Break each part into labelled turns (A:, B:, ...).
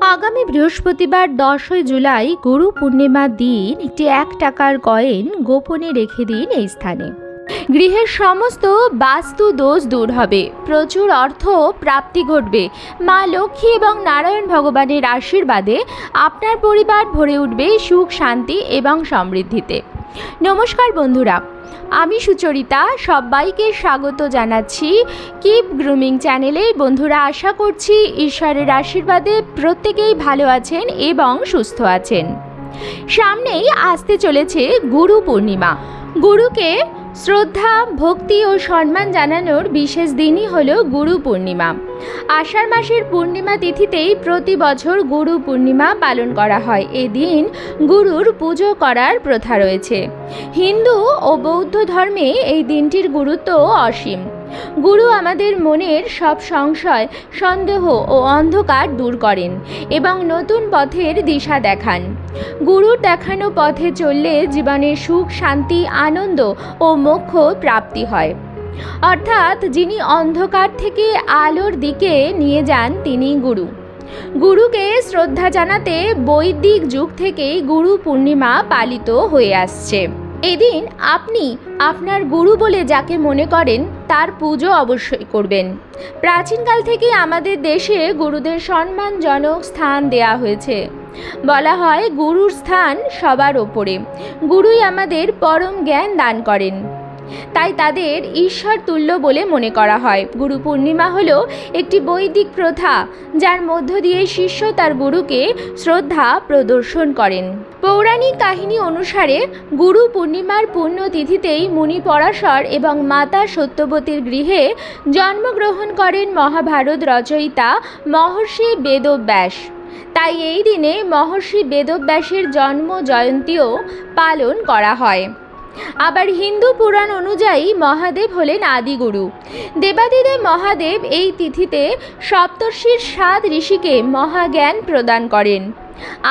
A: আগামী বৃহস্পতিবার দশই জুলাই গুরু পূর্ণিমার দিন একটি এক টাকার কয়েন গোপনে রেখে দিন এই স্থানে। গৃহের সমস্ত বাস্তু দোষ দূর হবে। প্রচুর অর্থ প্রাপ্তি ঘটবে। মা লক্ষ্মী এবং নারায়ণ ভগবানের আশীর্বাদে আপনার পরিবার ভরে উঠবে সুখ, শান্তি এবং সমৃদ্ধিতে। নমস্কার বন্ধুরা আমি সুচরিতা, সবাইকে স্বাগত জানাচ্ছি কিপ গ্রুমিং চ্যানেলে। বন্ধুরা, আশা করছি ঈশ্বরের আশীর্বাদে প্রত্যেকেই ভালো আছেন এবং সুস্থ আছেন। সামনেই আসতে চলেছে গুরু পূর্ণিমা। গুরুকে শ্রদ্ধা, ভক্তি ও সম্মান জানানোর বিশেষ দিনই হল গুরু পূর্ণিমা। আষাঢ় মাসের পূর্ণিমা তিথিতেই প্রতি বছর গুরু পূর্ণিমা পালন করা হয়। এদিন গুরুর পুজো করার প্রথা রয়েছে। হিন্দু ও বৌদ্ধ ধর্মে এই দিনটির গুরুত্ব অসীম। গুরু আমাদের মনের সব সংশয়, সন্দেহ ও অন্ধকার দূর করেন এবং নতুন পথের দিশা দেখান। গুরুর দেখানো পথে চললে জীবনে সুখ, শান্তি, আনন্দ ও মোক্ষ প্রাপ্তি হয়। অর্থাৎ যিনি অন্ধকার থেকে আলোর দিকে নিয়ে যান, তিনি গুরু। গুরুকে শ্রদ্ধা জানাতে বৈদিক যুগ থেকেই গুরু পূর্ণিমা পালিত হয়ে আসছে। এদিন আপনি আপনার গুরু বলে যাকে মনে করেন তার পুজো অবশ্যই করবেন। প্রাচীনকাল থেকেই আমাদের দেশে গুরুদের সম্মানজনক স্থান দেয়া হয়েছে। বলা হয় গুরুর স্থান সবার ওপরে। গুরুই আমাদের পরম জ্ঞান দান করেন। তাই তাদের ঈশ্বর তুল্য বলে মনে করা হয়। গুরু পূর্ণিমা হল একটি বৈদিক প্রথা, যার মধ্য দিয়ে শিষ্য তার গুরুকে শ্রদ্ধা প্রদর্শন করেন। পৌরাণিক কাহিনী অনুসারে গুরু পূর্ণিমার পুণ্যতিথিতেই মুনি পরাশর এবং মাতা সত্যবতীর গৃহে জন্মগ্রহণ করেন মহাভারত রচয়িতা মহর্ষি বেদব্যাস। তাই এই দিনে মহর্ষি বেদব্যাসের জন্ম জয়ন্তীও পালন করা হয়। আবার হিন্দু পুরাণ অনুযায়ী মহাদেব হলেন আদিগুরু। দেবাদিদেব মহাদেব এই তিথিতে সপ্তর্ষির সাত ঋষিকে মহাজ্ঞান প্রদান করেন।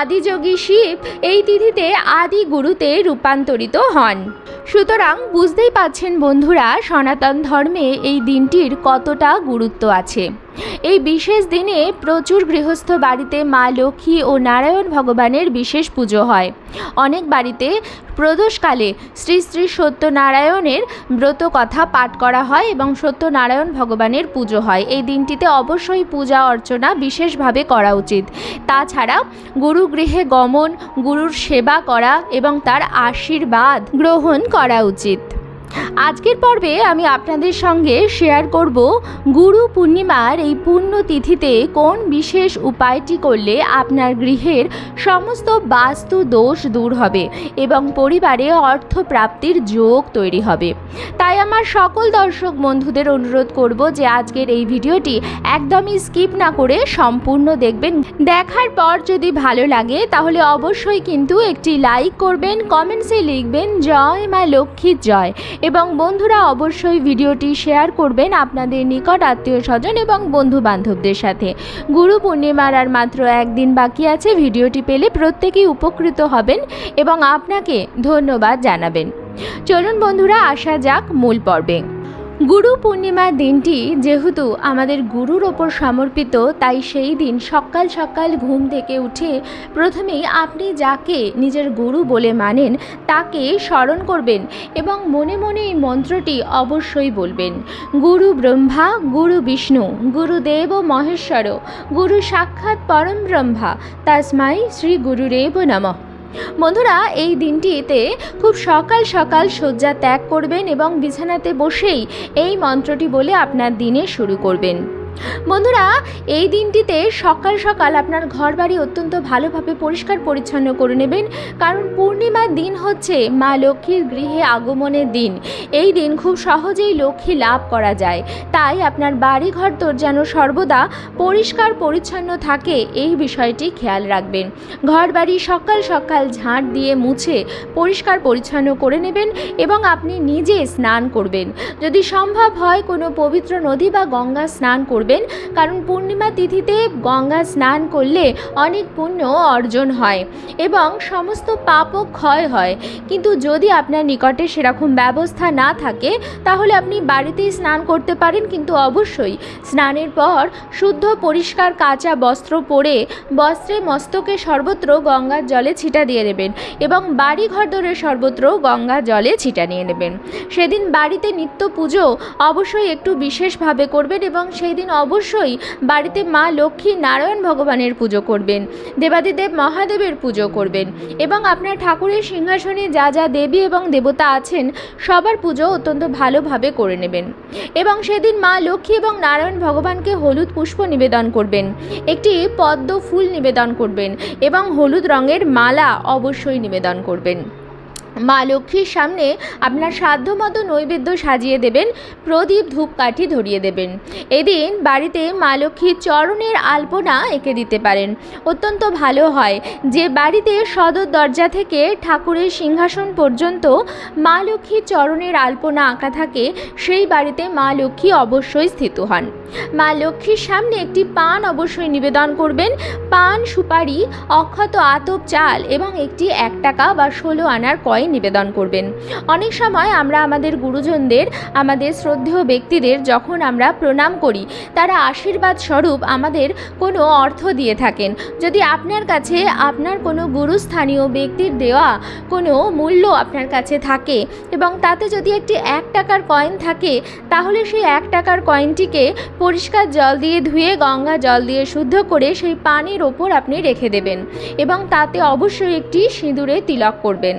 A: আদিযোগী শিব এই তিথিতে আদি গুরুতে রূপান্তরিত হন। সুতরাং বুঝতেই পাচ্ছেন বন্ধুরা, সনাতন ধর্মে এই দিনটির কতটা গুরুত্ব আছে। এই বিশেষ দিনে প্রচুর গৃহস্থ বাড়িতে মা লক্ষ্মী ও নারায়ণ ভগবানের বিশেষ পুজো হয়। অনেক বাড়িতে প্রদোষকালে শ্রী শ্রী সত্যনারায়ণের ব্রত কথা পাঠ করা হয় এবং সত্যনারায়ণ ভগবানের পুজো হয়। এই দিনটিতে অবশ্যই পূজা অর্চনা বিশেষভাবে করা উচিত। তাছাড়া গুরু গৃহে গমন, গুরুর সেবা করা এবং তার আশীর্বাদ গ্রহণ করা উচিত। আজকের পর্বে আমি আপনাদের সঙ্গে শেয়ার করব গুরু পূর্ণিমার এই পুণ্য তিথিতে কোন বিশেষ উপায়টি করলে আপনার গৃহের সমস্ত বাস্তু দোষ দূর হবে এবং পরিবারে অর্থ প্রাপ্তির যোগ তৈরি হবে। তাই আমার সকল দর্শক বন্ধুদের অনুরোধ করব যে আজকের এই ভিডিওটি একদমই স্কিপ না করে সম্পূর্ণ দেখবেন। দেখার পর যদি ভালো লাগে তাহলে অবশ্যই কিন্তু একটি লাইক করবেন কমেন্টসে লিখবেন, জয় মা লক্ষ্মীর জয়। এবং বন্ধুরা অবশ্যই ভিডিওটি শেয়ার করবেন আপনাদের নিকট আত্মীয় স্বজন এবং বন্ধু বান্ধবদের সাথে। গুরু পূর্ণিমার আর মাত্র একদিন বাকি আছে, ভিডিওটি পেলে প্রত্যেকেই উপকৃত হবেন এবং আপনাকে ধন্যবাদ জানাবেন। চলুন বন্ধুরা, আসা যাক মূল পর্বে। গুরু পূর্ণিমার দিনটি যেহেতু আমাদের গুরুর ওপর সমর্পিত, তাই সেই দিন সকাল সকাল ঘুম থেকে উঠে প্রথমেই আপনি যাকে নিজের গুরু বলে মানেন, তাকে স্মরণ করবেন এবং মনে মনে এই মন্ত্রটি অবশ্যই বলবেন। গুরু ব্রহ্মা, গুরু বিষ্ণু গুরুদেব মহেশ্বর, গুরু সাক্ষাৎ পরম ব্রহ্মা তাসমাই শ্রী গুরুরেব নমঃ। বন্ধুরা, এই দিনটিতে খুব সকাল সকাল শয্যা ত্যাগ করবেন এবং বিছানাতে বসেই এই মন্ত্রটি বলে আপনার দিনে শুরু করবেন। বন্ধুরা, এই দিনটিতে সকাল সকাল আপনার ঘর বাড়ি অত্যন্ত ভালোভাবে পরিষ্কার পরিচ্ছন্ন করে নেবেন। কারণ পূর্ণিমার দিন হচ্ছে মা লক্ষ্মীর গৃহে আগমনের দিন। এই দিন খুব সহজেই লক্ষ্মী লাভ করা যায়। তাই আপনার বাড়ি ঘর তোর যেন সর্বদা পরিষ্কার পরিচ্ছন্ন থাকে, এই বিষয়টি খেয়াল রাখবেন। ঘর বাড়ি সকাল সকাল ঝাঁট দিয়ে মুছে পরিষ্কার পরিচ্ছন্ন করে নেবেন এবং আপনি নিজে স্নান করবেন। যদি সম্ভব হয় কোনো পবিত্র নদী বা গঙ্গা স্নান করবেন। করবেন। কারণ পূর্ণিমা তিথিতে গঙ্গা স্নান করলে অনেক পুণ্য অর্জন হয় এবং সমস্ত পাপও ক্ষয় হয়। কিন্তু যদি আপনার নিকটে সেরকম ব্যবস্থা না থাকে, তাহলে আপনি বাড়িতেই স্নান করতে পারেন। কিন্তু অবশ্যই স্নানের পর শুদ্ধ পরিষ্কার কাঁচা বস্ত্র পরে বস্ত্রে মস্তকে সর্বত্র গঙ্গার জলে ছিটা দিয়ে নেবেন এবং বাড়ি ঘর ধরে সর্বত্র গঙ্গা জলে ছিটা নিয়ে নেবেন। সেদিন বাড়িতে নিত্য পুজো অবশ্যই একটু বিশেষভাবে করবেন এবং সেই দিন অবশ্যই বাড়িতে মা লক্ষ্মী নারায়ণ ভগবানের পুজো করবেন, দেবাদিদেব মহাদেবের পুজো করবেন এবং আপনার ঠাকুরের সিংহাসনে যা যা দেবী এবং দেবতা আছেন সবার পুজো অত্যন্ত ভালোভাবে করে নেবেন। এবং সেদিন মা লক্ষ্মী এবং নারায়ণ ভগবানকে হলুদ পুষ্প নিবেদন করবেন, একটি পদ্ম ফুল নিবেদন করবেন এবং হলুদ রঙের মালা অবশ্যই নিবেদন করবেন। মা লক্ষ্মীর সামনে আপনার সাধ্যমতো নৈবেদ্য সাজিয়ে দেবেন, প্রদীপ ধূপকাঠি ধরিয়ে দেবেন। এদিন বাড়িতে মা লক্ষ্মীর চরণের আলপনা এঁকে দিতে পারেন। অত্যন্ত ভালো হয় যে বাড়িতে সদর দরজা থেকে ঠাকুরের সিংহাসন পর্যন্ত মা লক্ষ্মীর চরণের আলপনা আঁকা থাকে, সেই বাড়িতে মা লক্ষ্মী অবশ্যই স্থিত হন। মা লক্ষ্মীর সামনে একটি পান অবশ্যই নিবেদন করবেন। পান সুপারি, অক্ষত আতপ চাল এবং একটি এক টাকা বা ষোলো আনার কয়েন নিবেদন করবেন। অনেক সময় আমরা আমাদের গুরুজনদের, আমাদের শ্রদ্ধেয় ব্যক্তিদের যখন আমরা প্রণাম করি, তারা আশীর্বাদ স্বরূপ আমাদের কোনো অর্থ দিয়ে থাকেন। যদি আপনার কাছে, আপনার কোনো গুরুস্থানীয় ব্যক্তির দেওয়া কোনো মূল্য আপনার কাছে থাকে এবং তাতে যদি একটি এক টাকার কয়েন থাকে, তাহলে সেই এক টাকার কয়েনটিকে পরিষ্কার জল দিয়ে ধুয়ে, গঙ্গা জল দিয়ে শুদ্ধ করে সেই পানির ওপর আপনি রেখে দেবেন এবং তাতে অবশ্যই একটি সিঁদুরে তিলক করবেন।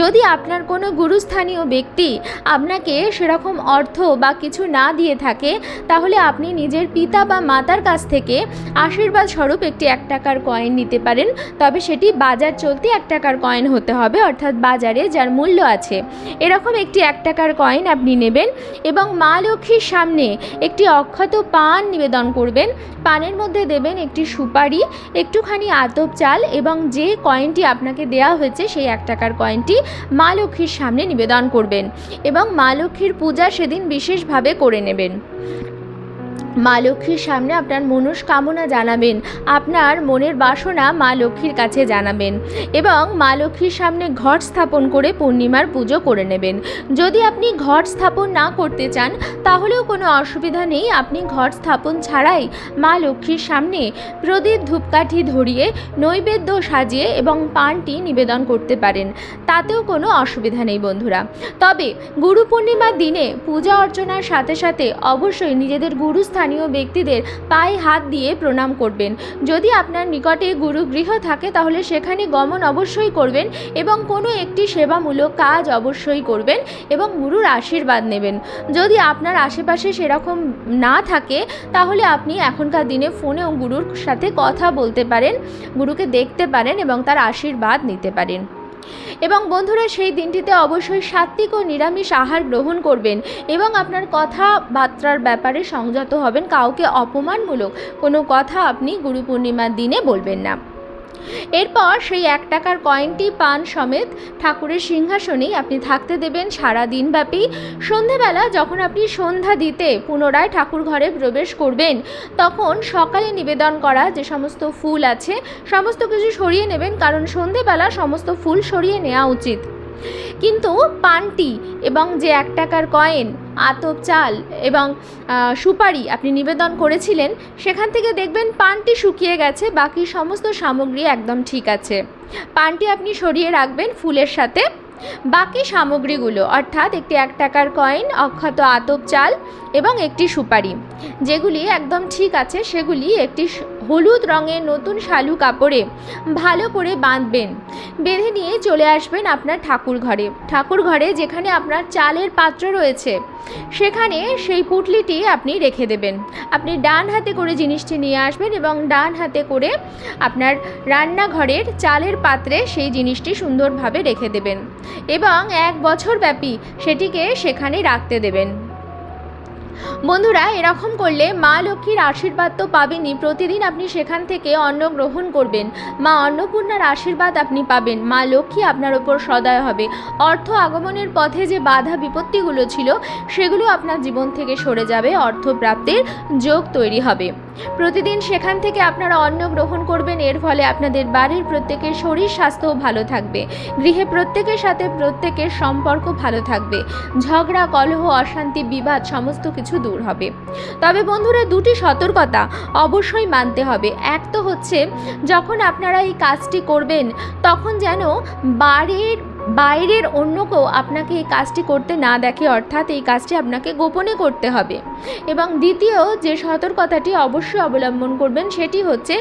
A: যদি আপনার কোনো গুরুস্থানীয় ব্যক্তি আপনাকে সেরকম অর্থ বা কিছু না দিয়ে থাকে, তাহলে আপনি নিজের পিতা বা মাতার কাছ থেকে আশীর্বাদ স্বরূপ একটি এক টাকার কয়েন নিতে পারেন। তবে সেটি বাজার চলতি এক টাকার কয়েন হতে হবে, অর্থাৎ বাজারে যার মূল্য আছে। এরকম একটি এক টাকার কয়েন আপনি নেবেন এবং মা লক্ষ্মীর সামনে একটি অক্ষত পান নিবেদন করবেন। পানের মধ্যে দেবেন একটি সুপারি, একটুখানি আতপ চাল এবং যে কয়েনটি আপনাকে দেওয়া হয়েছে সেই এক টাকার কয়েনটি মা লক্ষ্মীর সামনে নিবেদন করবেন এবং মা লক্ষ্মীর পূজা সেদিন বিশেষভাবে করে নেবেন। মা লক্ষ্মীর সামনে আপনার মনস্কামনা জানাবেন। আপনার মনের বাসনা মা লক্ষ্মীর কাছে জানাবেন। এবং মা লক্ষ্মীর সামনে ঘট স্থাপন করে পূর্ণিমার পুজো করে নেবেন। যদি আপনি ঘট স্থাপন না করতে চান, তাহলেও কোনো অসুবিধা নেই। আপনি ঘট স্থাপন ছাড়াই মা লক্ষ্মীর সামনে প্রদীপ ধূপকাঠি ধরিয়ে, নৈবেদ্য সাজিয়ে এবং পানটি নিবেদন করতে পারেন। তাতেও কোনো অসুবিধা নেই বন্ধুরা। তবে গুরু পূর্ণিমার দিনে পূজা অর্চনার সাথে সাথে অবশ্যই নিজেদের গুরুস্থানীয় ব্যক্তিদের পায়ে হাত দিয়ে প্রণাম করবেন। যদি আপনার নিকটে গুরুগৃহ থাকে, তাহলে সেখানে গমন অবশ্যই করবেন এবং কোনো একটি সেবামূলক কাজ অবশ্যই করবেন এবং গুরুর আশীর্বাদ নেবেন। যদি আপনার আশেপাশে সেরকম না থাকে, তাহলে আপনি এখনকার দিনে ফোনেও গুরুর সাথে কথা বলতে পারেন, গুরুকে দেখতে পারেন এবং তার আশীর্বাদ নিতে পারেন। এবং বন্ধুরা, সেই দিনটিতে অবশ্যই সাত্বিক ও নিরামিষ আহার গ্রহণ করবেন এবং আপনার কথাবার্তার ব্যাপারে সংযত হবেন। কাউকে অপমানমূলক কোনো কথা আপনি গুরু পূর্ণিমার দিনে বলবেন না। এরপর সেই এক টাকার কয়েনটি পান সমেত ঠাকুরের সিংহাসনেই আপনি থাকতে দেবেন সারা দিনব্যাপী। সন্ধেবেলা যখন আপনি সন্ধ্যা দিতে পুনরায় ঠাকুর ঘরে প্রবেশ করবেন, তখন সকালে নিবেদন করা যে সমস্ত ফুল আছে, সমস্ত কিছু সরিয়ে নেবেন, কারণ সন্ধেবেলা সমস্ত ফুল সরিয়ে নেওয়া উচিত। কিন্তু পানটি এবং যে এক টাকার কয়েন, আতপ চাল এবং সুপারি আপনি নিবেদন করেছিলেন, সেখান থেকে দেখবেন পানটি শুকিয়ে গেছে, বাকি সমস্ত সামগ্রী একদম ঠিক আছে। পানটি আপনি সরিয়ে রাখবেন ফুলের সাথে। বাকি সামগ্রীগুলো, অর্থাৎ একটি এক টাকার কয়েন, অক্ষত আতপ চাল এবং একটি সুপারি, যেগুলি একদম ঠিক আছে, সেগুলি একটি হলুদ রঙের নতুন শালু কাপড়ে ভালো করে বাঁধবেন। বেঁধে নিয়ে চলে আসবেন আপনার ঠাকুর ঘরে। ঠাকুর ঘরে যেখানে আপনার চালের পাত্র রয়েছে, সেখানে সেই পুটলিটি আপনি রেখে দেবেন। আপনি ডান হাতে করে জিনিসটি নিয়ে আসবেন এবং ডান হাতে করে আপনার রান্নাঘরের চালের পাত্রে সেই জিনিসটি সুন্দরভাবে রেখে দেবেন এবং এক বছর ব্যাপী সেটিকে সেখানে রাখতে দেবেন। বন্ধুরা, এরকম করলে মা লক্ষ্মীর আশীর্বাদ তো পাবেনই। প্রতিদিন আপনি সেখান থেকে অন্ন গ্রহণ করবেন। মা অন্নপূর্ণার আশীর্বাদ আপনি পাবেন। মা লক্ষ্মী আপনার ওপর সদয় হবে। অর্থ আগমনের পথে যে বাধা বিপত্তিগুলো ছিল, সেগুলো আপনার জীবন থেকে সরে যাবে। অর্থ প্রাপ্তির যোগ তৈরি হবে। প্রতিদিন সেখান থেকে আপনারা অন্ন গ্রহণ করবেন। এর ফলে আপনাদের বাড়ির প্রত্যেকের শরীর স্বাস্থ্যও ভালো থাকবে। গৃহে প্রত্যেকের সাথে প্রত্যেকের সম্পর্ক ভালো থাকবে। ঝগড়া, কলহ, অশান্তি, বিবাদ, সমস্ত কিছু দূর হবে। তবে বন্ধুরা, দুটি সতর্কতা অবশ্যই মানতে হবে। এক তো হচ্ছে, যখন আপনারা এই কাজটি করবেন, তখন যেন বাড়ির বাইরের অন্য কেউ আপনাকে এই কাজটি করতে না দেখে অর্থাৎ এই কাজটি আপনাকে গোপনে করতে হবে। এবং দ্বিতীয় যে সতর্কতাটি অবশ্যই অবলম্বন করবেন সেটি হচ্ছে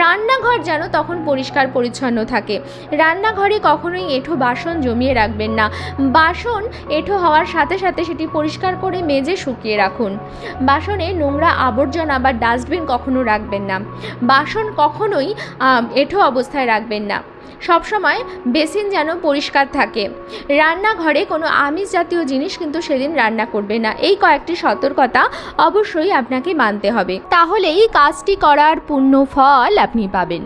A: রান্নাঘর যেন তখন পরিষ্কার পরিচ্ছন্ন থাকে। রান্নাঘরে কখনোই এঁঠো বাসন জমিয়ে রাখবেন না। বাসন এঁঠো হওয়ার সাথে সাথে সেটি পরিষ্কার করে মেজে শুকিয়ে রাখুন। বাসনে নোংরা আবর্জনা বা ডাস্টবিন কখনো রাখবেন না। বাসন কখনোই এঁঠো অবস্থায় রাখবেন না। সবসময় বেসিন যেন পরিষ্কার থাকে। রান্নাঘরে কোনো আমিষ জাতীয় জিনিস কিন্তু সেদিন রান্না করবে না। এই কয়েকটি সতর্কতা অবশ্যই আপনাকে মানতে হবে। তাহলেই কাজটি করার পূর্ণ ফল আপনি পাবেন।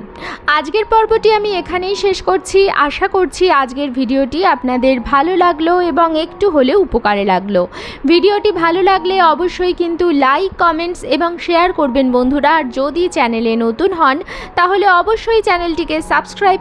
A: আজকের পর্বটি আমি এখানেই শেষ করছি। আশা করছি আজকের ভিডিওটি আপনাদের ভালো লাগল এবং একটু হলেও উপকারে লাগল। ভিডিওটি ভালো লাগলে অবশ্যই কিন্তু লাইক, কমেন্টস এবং শেয়ার করবেন বন্ধুরা। আর যদি চ্যানেলে নতুন হন, তাহলে অবশ্যই চ্যানেলটিকে সাবস্ক্রাইব